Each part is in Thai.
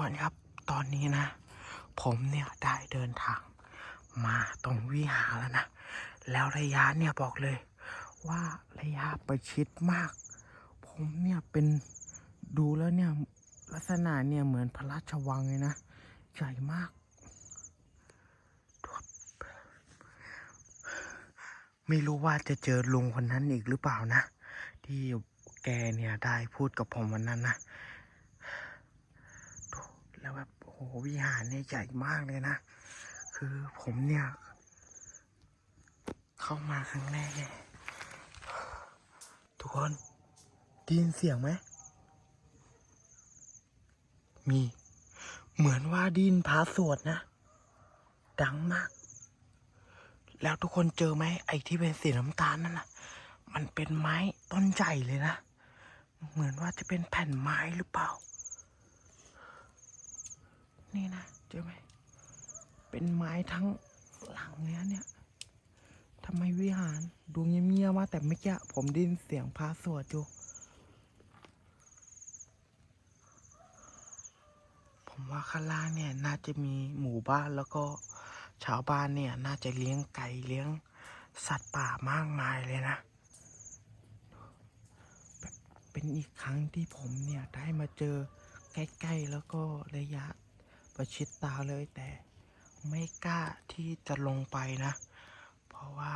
คนครับ ตอนนี้นะ ผมเนี่ยได้เดินทาง มาตรงวิหารแล้วนะ แล้วระยะเนี่ยบอกเลย ว่าระยะประชิดมาก ผมเนี่ยเป็นดูแล้วเนี่ยลักษณะเนี่ยเหมือนพระราชวังเลยนะใหญ่มาก ไม่รู้ว่าจะเจอลุงคนนั้นอีกหรือเปล่านะ ที่แกเนี่ยได้พูดกับผมวันนั้นนะ แล้วแบบโอ้โหวิหารเนี่ยใหญ่มากเลยนะ คือผมเนี่ย เข้ามาครั้งแรกเนี่ยทุกคนได้ยินเสียงไหม มี เหมือนว่าดินพาสวดนะ ดังมาก แล้วทุกคนเจอไหมไอ้ที่เป็นสีน้ำตาลนั่นนะมันเป็นไม้ต้นใหญ่เลยนะ เหมือนว่าจะเป็นแผ่นไม้หรือเปล่า นี่นะเจอไหมเป็นไม้ทั้งหลังเนี้ยเนี่ยทำไมวิหารดูเงียบๆว่าแต่เมื่อกี้ผมดินเสียงพาสวดอยู่ผมว่าข้างล่างเนี่ยน่าจะมีหมู่บ้านแล้วก็ชาวบ้านเนี่ยน่าจะเลี้ยงไก่เลี้ยงสัตว์ป่ามากมายเลยนะ เป็นอีกครั้งที่ผมเนี่ยได้มาเจอใกล้ๆแล้วก็ระยะ ประชิดตาเลยแต่ไม่กล้าที่จะลงไปนะ เพราะว่า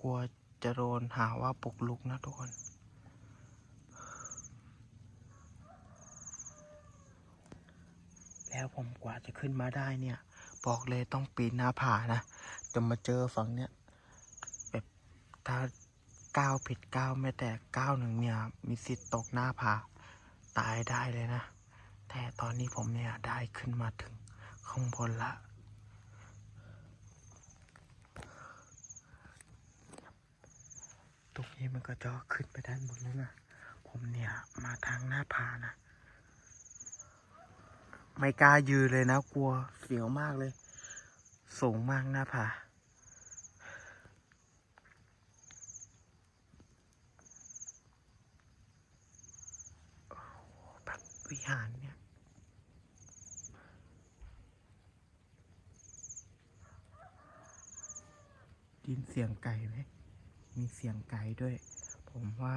กลัวจะโดนหาว่าปลุกลุกนะทุกคนแล้วผมกว่าจะขึ้นมาได้เนี่ย บอกเลยต้องปีนหน้าผานะจะมาเจอฝั่งเนี้ยแบบถ้าก้าวผิดก้าวแม้แต่ก้าวหนึ่งเนี่ย มีสิทธิ์ตกหน้าผา ตายได้เลยนะ แต่ตอนนี้ผมเนี่ยได้ขึ้นมาถึงข้างบนละ ตรงนี้มันก็จะขึ้นไปด้านบนแล้วนะ ผมเนี่ยมาทางหน้าผานะ ไม่กล้ายืนเลยนะ กลัวเสียวมากเลย สูงมากหน้าผาวิหาร ดินเสียงไก่ไหม มีเสียงไก่ด้วย ผมว่า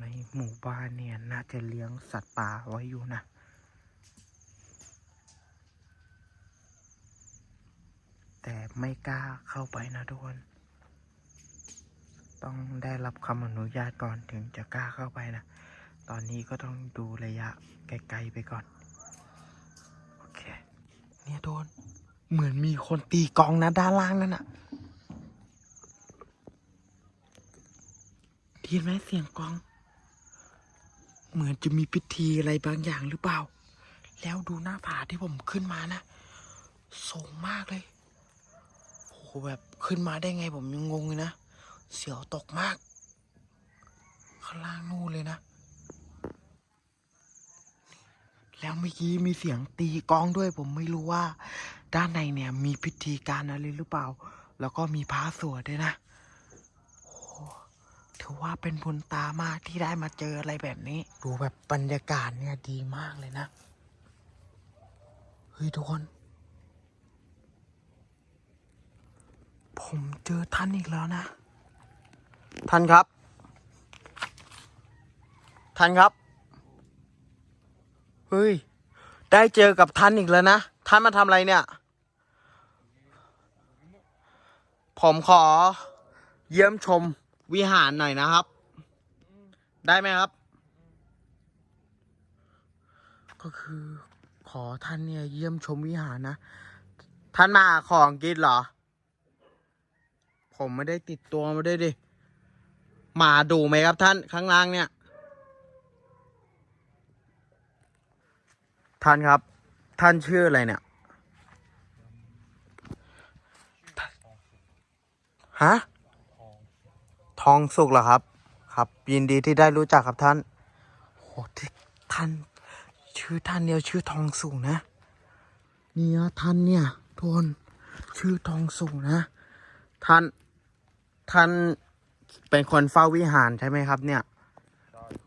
ในหมู่บ้านเนี่ย น่าจะเลี้ยงสัตว์ป่าไว้อยู่นะ แต่ไม่กล้าเข้าไปนะทุกคน ต้องได้รับคำอนุญาตก่อนถึงจะกล้าเข้าไปนะ ตอนนี้ก็ต้องดูระยะไกลๆไปก่อน โอเค เนี่ยโดน เหมือนมีคนตีกองนะด้านล่างนั่นน่ะได้ ยินไหมเสียงกลอง เหมือนจะมีพิธีอะไรบางอย่างหรือเปล่า แล้วดูหน้าผาที่ผมขึ้นมานะสูงมากเลยโอ้โหแบบขึ้นมาได้ไงผมยังงงเลยนะ เสียวตกมาก ข้างล่างนู่นเลยนะ แล้วเมื่อกี้มีเสียงตีกลองด้วย ผมไม่รู้ว่า ด้านในเนี่ยมีพิธีการอะไรหรือเปล่า แล้วก็มีพระสวดด้วยนะ ถือว่าเป็นบุญตามากที่ได้มาเจออะไรแบบนี้ ดูแบบบรรยากาศเนี่ยดีมากเลยนะ เฮ้ยทุกคน ผมเจอท่านอีกแล้วนะ ท่านครับ ท่านครับ เฮ้ย ได้เจอกับท่านอีกแล้วนะ ท่านมาทำอะไรเนี่ย ผมขอเยี่ยมชม วิหารหน่อยนะครับ ได้ไหมครับ ก็คือขอท่านเนี่ยเยี่ยมชมวิหารนะ ท่านมาของกินเหรอ ผมไม่ได้ติดตัวมาด้วยดิ มาดูไหมครับท่านข้างล่างเนี่ย ท่านครับ ท่านชื่ออะไรเนี่ย ฮะ ทองสุกเหรอครับ ครับ ยินดีที่ได้รู้จักครับท่านโหที่ท่าน ชื่อท่านเนี่ยชื่อทองสุกนะ เนี่ยท่านเนี่ยทุกคนชื่อทองสุกนะ ท่าน ท่านเป็นคนเฝ้าวิหารใช่ไหมครับ เนี่ย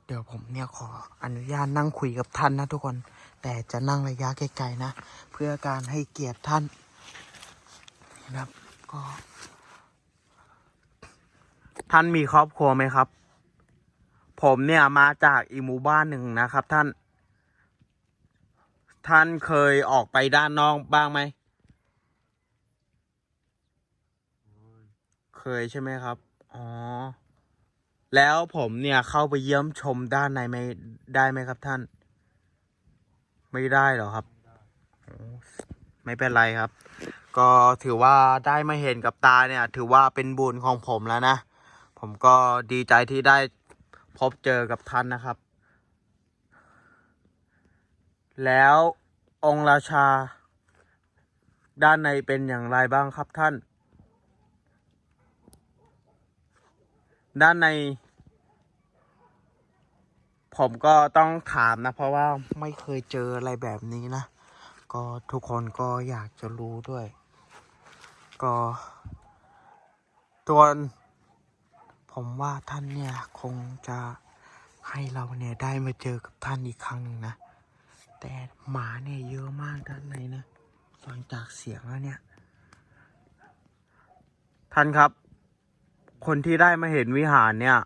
เดี๋ยวผมเนี่ยขออนุญาตนั่งคุยกับท่านนะทุกคน แต่จะนั่งระยะไกลๆนะ เพื่อการให้เกียรติท่านนะครับก็ ท่านมีครอบครัวไหมครับ ผมเนี่ยมาจากอีหมู่บ้านหนึ่งนะครับ ท่าน ท่านเคยออกไปด้านนอกบ้างไหม เคยใช่ไหมครับ อ๋อ แล้วผมเนี่ยเข้าไปเยี่ยมชมด้านในไม่ได้ไหมครับท่าน ไม่ได้เหรอครับ ไม่เป็นไรครับ ก็ถือว่าได้มาเห็นกับตาเนี่ย ถือว่าเป็นบุญของผมแล้วนะ ผมก็ดีใจที่ได้พบเจอกับท่านนะครับ แล้วองค์ราชา ด้านในเป็นอย่างไรบ้างครับท่าน ด้านใน ผมก็ต้องถามนะ เพราะว่าไม่เคยเจออะไรแบบนี้นะ ก็ทุกคนก็อยากจะรู้ด้วย ก็ตัว ผมว่าท่านเนี่ยคงจะให้เราเนี่ยได้มาเจอกับท่านอีกครั้งหนึ่งนะ แต่หมาเนี่ยเยอะมากด้านในนะ ฟังจากเสียงแล้วเนี่ย ท่านครับ คนที่ได้มาเห็นวิหารเนี่ย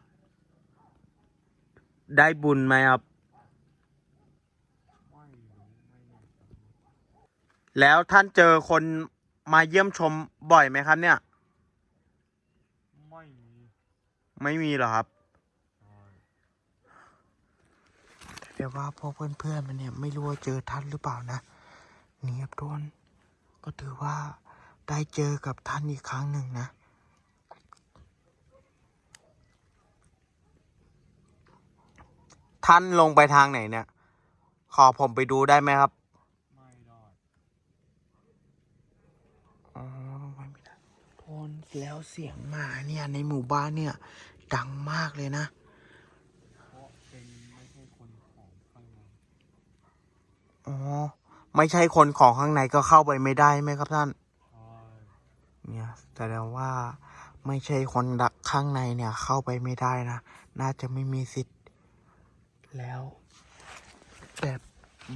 ได้บุญไหมครับ แล้วท่านเจอคนมาเยี่ยมชมบ่อยไหมครับเนี่ย ไม่มี ไม่มีหรอครับใช่เดี๋ยวว่าพวกเพื่อนๆมันเนี่ยไม่รู้ว่าเจอท่านหรือเปล่านะเนียบโดนก็ถือว่าได้เจอกับท่านอีกครั้งหนึ่งนะ ท่านลงไปทางไหนเนี่ย ขอผมไปดูได้ไหมครับ ไม่ได้ อ๋อไม่ได้โทน แล้วเสียงหมาเนี่ยในหมู่บ้านเนี่ยดังมากเลยนะไม่ใช่คนของข้างในอ๋อ ไม่ใช่คนของข้างในก็เข้าไปไม่ได้ไหมครับท่าน เนี่ยแสดงว่าไม่ใช่คนดักข้างในเนี่ยเข้าไปไม่ได้นะ น่าจะไม่มีสิทธิ์ แล้วแบบ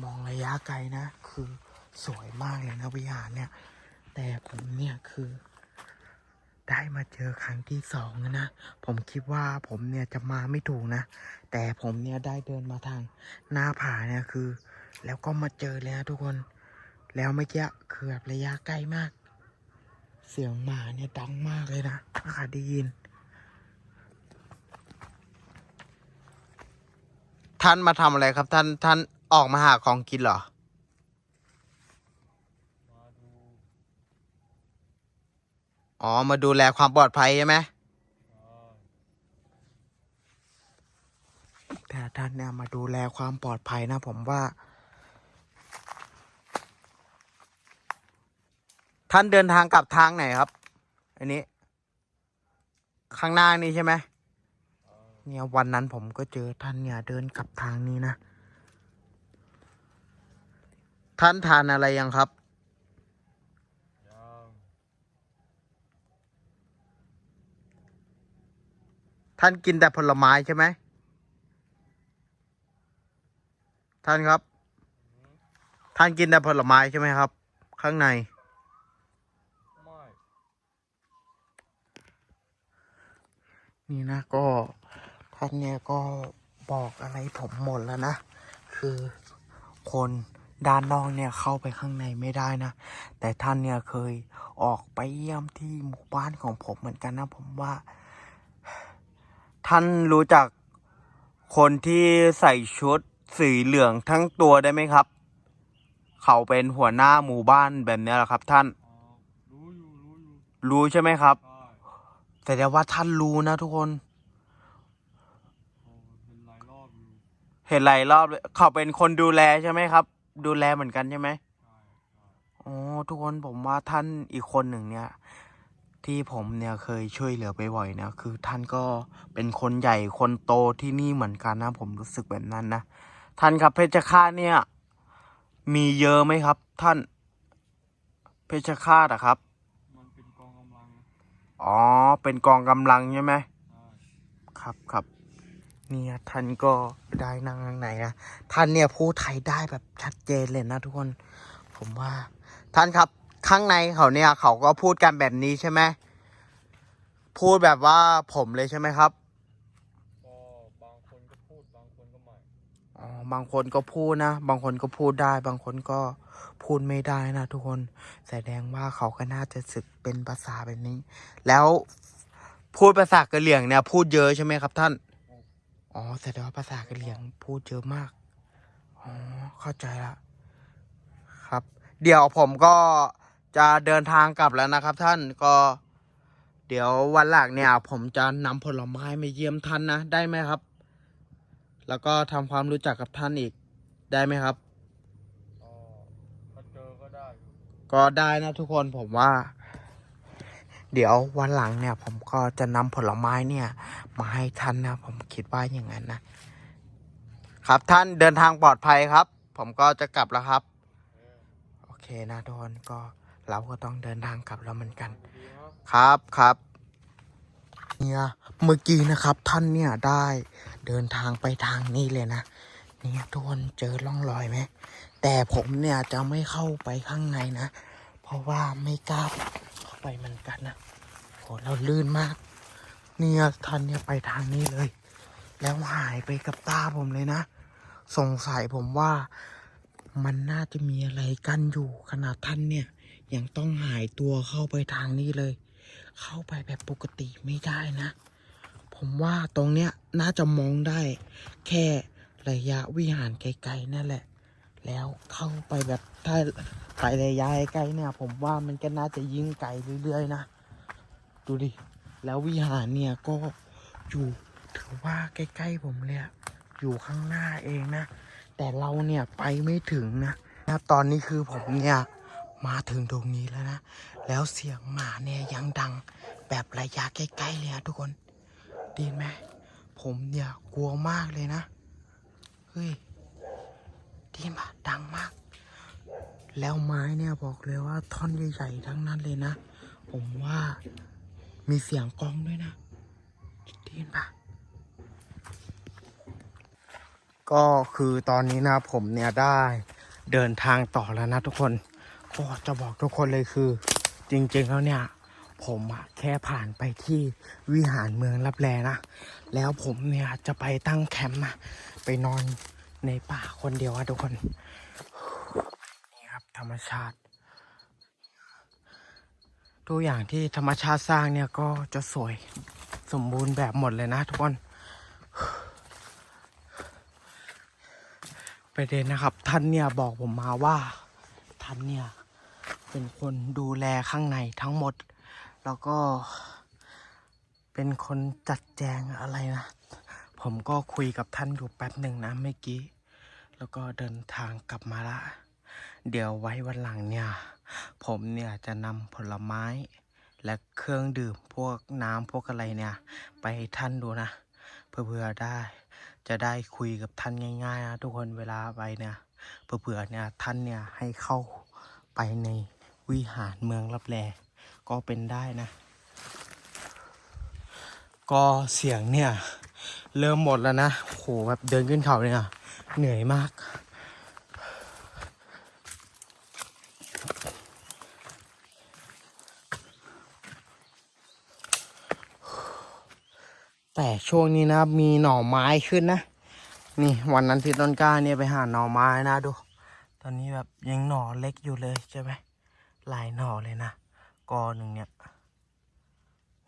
มองระยะไกลนะ คือสวยมากเลยนะวิหารเนี่ย แต่ผมเนี่ยคือ ได้มาเจอครั้งที่สองนะ ผมคิดว่าผมเนี่ยจะมาไม่ถูกนะ แต่ผมเนี่ยได้เดินมาทางหน้าผาเนี่ยคือ แล้วก็มาเจอแล้วทุกคน แล้วเมื่อกี้คือแบบระยะใกล้มาก เสียงหมาเนี่ยดังมากเลยนะถ้าใครได้ยิน ท่านมาทำอะไรครับท่านท่านออกมาหาของกินเหรอ มาดู อ๋อ มาดูแลความปลอดภัยใช่ไหมแต่ท่านเนี่ยมาดูแลความปลอดภัยนะผมว่า ท่านเดินทางกลับทางไหนครับ อันนี้ ข้างหน้านี่ใช่ไหมเนี่ยวันนั้นผมก็เจอท่านเนี่ยเดินกลับทางนี้นะ ท่านทานอะไรยังครับ ท่านกินแต่ผลไม้ใช่ไหม ท่านครับ ท่านกินแต่ผลไม้ใช่ไหมครับ ข้างในไม่นี่นะก็ท่านเนี่ยก็บอกอะไรผมหมดแล้วนะ คือคนด้านนอกเนี่ยเข้าไปข้างในไม่ได้นะ แต่ท่านเนี่ยเคยออกไปเยี่ยมที่หมู่บ้านของผมเหมือนกันนะผมว่า ท่านรู้จักคนที่ใส่ชุดสีเหลืองทั้งตัวได้ไหมครับ เขาเป็นหัวหน้าหมู่บ้านแบบนี้แหละครับ ท่าน รู้อยู่รู้อยู่รู้ใช่ไหมครับ ใช่แต่เดี๋ยวว่าท่านรู้นะทุกคน โอ้เห็นหลายรอบอยู่เห็นหลายรอบเลยเขาเป็นคนดูแลใช่ไหมครับ ดูแลเหมือนกันใช่ไหม ใช่ อ๋อทุกคนผมว่าท่านอีกคนหนึ่งเนี่ย ที่ผมเนี่ยเคยช่วยเหลือไปบ่อยนะคือท่านก็เป็นคนใหญ่คนโตที่นี่เหมือนกันนะ ผมรู้สึกแบบนั้นนะท่านครับเพชฌฆาตเนี่ย มีเยอะไหมครับ ท่าน เพชฌฆาตอะครับมันเป็นกองกำลังอ๋อเป็นกองกำลังใช่ไหมครับครับเนี่ยท่านก็ได้นั่งข้างในนะท่านเนี่ยพูดไทยได้แบบชัดเจนเลยนะทุกคน ผมว่าท่านครับ ข้างในเขาเนี่ยเขาก็พูดกันแบบนี้ใช่ไหมพูดแบบว่าผมเลยใช่ไหมครับก็บางคนก็พูดบางคนก็ไม่อ๋อบางคนก็พูดนะ บางคนก็พูดได้ บางคนก็พูดไม่ได้นะทุกคนแสดงว่าเขาก็น่าจะศึกเป็นภาษาแบบนี้ แล้วพูดภาษากะเหรี่ยงเนี่ย พูดเยอะใช่ไหมครับ ท่านอ๋อแสดงว่าภาษากะเหรี่ยง พูดเยอะมากอ๋อเข้าใจละครับ เดี๋ยวผมก็ จะเดินทางกลับแล้วนะครับท่านก็เดี๋ยววันหลังเนี่ย ผมจะนำผลไม้มาเยี่ยมท่านนะ ได้ไหมครับ แล้วก็ทำความรู้จักกับท่านอีกได้ไหมครับก็เจอก็ได้ก็ได้นะทุกคนผมว่า เดี๋ยววันหลังเนี่ย ผมก็จะนำผลไม้เนี่ย มาให้ท่านนะ ผมคิดว่าอย่างนั้นนะ ครับท่านเดินทางปลอดภัยครับ ผมก็จะกลับแล้วครับ โอเคนะทุกคนก็ เราก็ต้องเดินทางกลับแล้วเหมือนกันดีครับครับครับเนี่ยเมื่อกี้นะครับท่านเนี่ยได้เดินทางไปทางนี้เลยนะเนี่ยทุกคนเจอร่องรอยไหมแต่ผมเนี่ยจะไม่เข้าไปข้างในนะ เพราะว่าไม่กล้าเข้าไปเหมือนกันนะโหเราลื่นมาก เนี่ยท่านเนี่ยไปทางนี้เลย แล้วหายไปกับตาผมเลยนะ สงสัยผมว่ามันน่าจะมีอะไรกันอยู่ขนาดท่านเนี่ย ยังต้องหายตัวเข้าไปทางนี้เลย เข้าไปแบบปกติไม่ได้นะ ผมว่าตรงเนี้ยน่าจะมองได้ แค่ระยะวิหารไกลๆนั่นแหละ แล้วเข้าไปแบบถ้าไประยะไกลๆเนี่ย ผมว่ามันก็น่าจะยิ่งไกลเรื่อยๆนะ ดูดิ แล้ววิหารเนี่ยก็อยู่ถือว่าใกล้ๆผมเลยอะอยู่ข้างหน้าเองนะ แต่เราเนี่ยไปไม่ถึงนะนะตอนนี้คือผมเนี่ย มาถึงตรงนี้แล้วนะ แล้วเสียงหมาเนี่ยยังดัง แบบระยะใกล้ๆเลยอะทุกคนดยินไหมผมเนี่ยกลัวมากเลยนะ เฮ้ยดยินปะดังมาก แล้วไม้เนี่ยบอกเลยว่าท่อนใหญ่ๆทั้งนั้นเลยนะ ผมว่ามีเสียงกลองด้วยนะดยินปะก็คือตอนนี้นะผมเนี่ยได้เดินทางต่อแล้วนะทุกคน ก็จะบอกทุกคนเลยคือ จริงๆแล้วเนี่ย ผมอะแค่ผ่านไปที่วิหารเมืองรับแลนะ แล้วผมเนี่ยจะไปตั้งแคมป์นะไปนอนในป่าคนเดียวอะทุกคน นี่ครับธรรมชาติตัวอย่างที่ธรรมชาติสร้างเนี่ยก็จะสวยสมบูรณ์แบบหมดเลยนะทุกคนประเด็นนะครับ ท่านเนี่ยบอกผมมาว่า ท่านเนี่ย เป็นคนดูแลข้างในทั้งหมด แล้วก็เป็นคนจัดแจงอะไรนะ ผมก็คุยกับท่านอยู่แป๊บหนึ่งนะเมื่อกี้ แล้วก็เดินทางกลับมาละ เดี๋ยวไว้วันหลังเนี่ย ผมเนี่ยจะนำผลไม้และเครื่องดื่มพวกน้ำพวกอะไรเนี่ย ไปท่านดูนะเพื่อๆได้ จะได้คุยกับท่านง่ายๆนะทุกคนเวลาไปเนี่ยเผื่อๆเนี่ยท่านเนี่ยให้เข้าไปใน วิหารเมืองรับแลก็เป็นได้นะ ก็เสียงเนี่ย เริ่มหมดแล้วนะโหแบบเดินขึ้นเขาเนี่ย เหนื่อยมาก แต่ช่วงนี้นะมีหน่อไม้ขึ้นนะ นี่วันนั้นพี่ต้นกล้าเนี่ยไปหาหน่อไม้นะดู ตอนนี้แบบยังหน่อเล็กอยู่เลยใช่ไหม หลายหน่อเลยนะ กอหนึ่งเนี่ย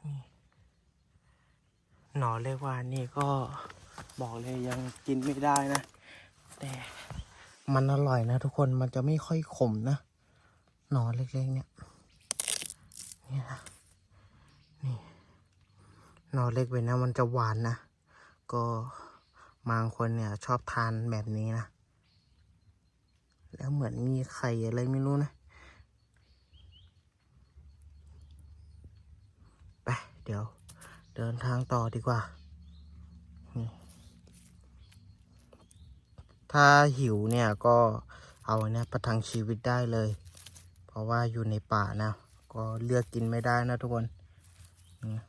นี่หน่อเล็กว่านี่ก็บอกเลยยังกินไม่ได้นะ แต่มันอร่อยนะทุกคนมันจะไม่ค่อยขมนะ หน่อเล็กๆเนี่ยนี่นะนี่หน่อเล็กไปนะมันจะหวานนะ ก็บางคนเนี่ยชอบทานแบบนี้นะ แล้วเหมือนมีไข่อะไรไม่รู้นะ ไป เดี๋ยวเดินทางต่อดีกว่า ถ้าหิวเนี่ยก็เอาเนี่ยประทังชีวิตได้เลย เพราะว่าอยู่ในป่านะ ก็เลือกกินไม่ได้นะทุกคนนี่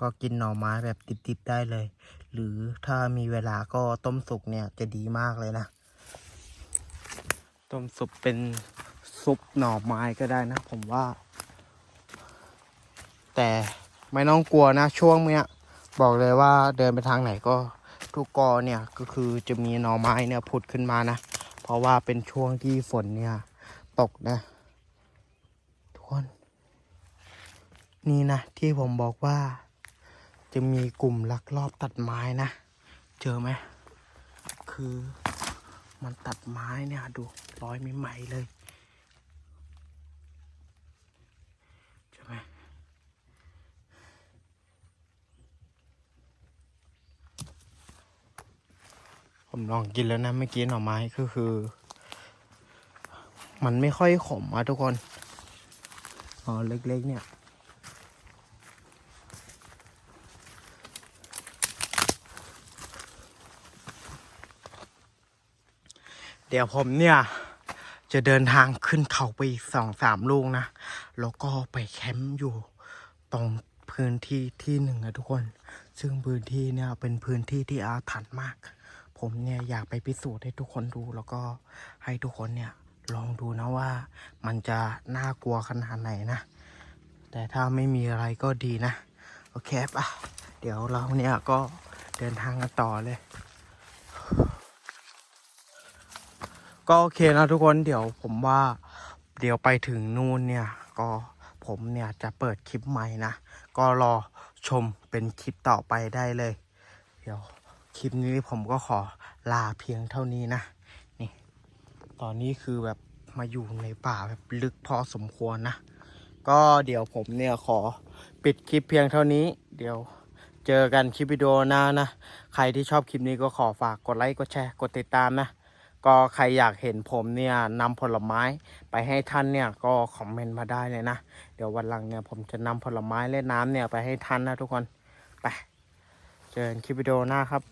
ก็กินหน่อไม้แบบดิบๆได้เลย หรือถ้ามีเวลาก็ต้มสุกเนี่ยจะดีมากเลยนะ ต้มสุกเป็นซุปหน่อไม้ก็ได้นะ ผมว่า แต่ ไม่ต้องกลัวนะช่วงเนี้ยบอกเลยว่าเดินไปทางไหนก็ทุกกอเนี่ยก็คือจะมีหน่อไม้เนี่ยผุดขึ้นมานะ เพราะว่าเป็นช่วงที่ฝนเนี่ยตกนะทุกคน นี่นะที่ผมบอกว่า จะมีกลุ่มลักลอบตัดไม้นะ เจอไหมคือมันตัดไม้เนี่ยดูร้อยใหม่ๆเลยเจอไหม ผมลองกินแล้วนะเมื่อกี้หน่อไม้ก็คือ มันไม่ค่อยขมอะทุกคนอ๋อเล็กๆเนี่ยเดี๋ยวผมเนี่ย จะเดินทางขึ้นเขาไปอีกสองสามลูกนะ แล้วก็ไปแคมป์อยู่ ตรงพื้นที่ที่หนึ่งนะทุกคน ซึ่งพื้นที่เนี่ยเป็นพื้นที่ที่อาถรรพ์มาก ผมเนี่ยอยากไปพิสูจน์ให้ทุกคนดูแล้วก็ให้ทุกคนเนี่ยลองดูนะว่ามันจะน่ากลัวขนาดไหนนะ แต่ถ้าไม่มีอะไรก็ดีนะ โอเคปะเดี๋ยวเราเนี่ยก็เดินทางกันต่อเลย ก็โอเคนะทุกคนเดี๋ยวผมว่าเดี๋ยวไปถึงนู่นเนี่ยก็ผมเนี่ยจะเปิดคลิปใหม่นะ ก็รอชมเป็นคลิปต่อไปได้เลย เดี๋ยว คลิปนี้ผมก็ขอลาเพียงเท่านี้นะ นี่ ตอนนี้คือแบบมาอยู่ในป่าแบบลึกพอสมควรนะ ก็เดี๋ยวผมเนี่ยขอปิดคลิปเพียงเท่านี้ เดี๋ยวเจอกันคลิปวิดีโอหน้านะ ใครที่ชอบคลิปนี้ก็ขอฝากกดไลค์ กดแชร์ กดติดตามนะ ก็ใครอยากเห็นผมเนี่ยนำผลไม้ไปให้ท่านเนี่ยก็คอมเมนต์มาได้เลยนะ เดี๋ยววันหลังเนี่ยผมจะนำผลไม้และน้ำเนี่ยไปให้ท่านนะทุกคน ไป เจอกันคลิปวิดีโอหน้าครับ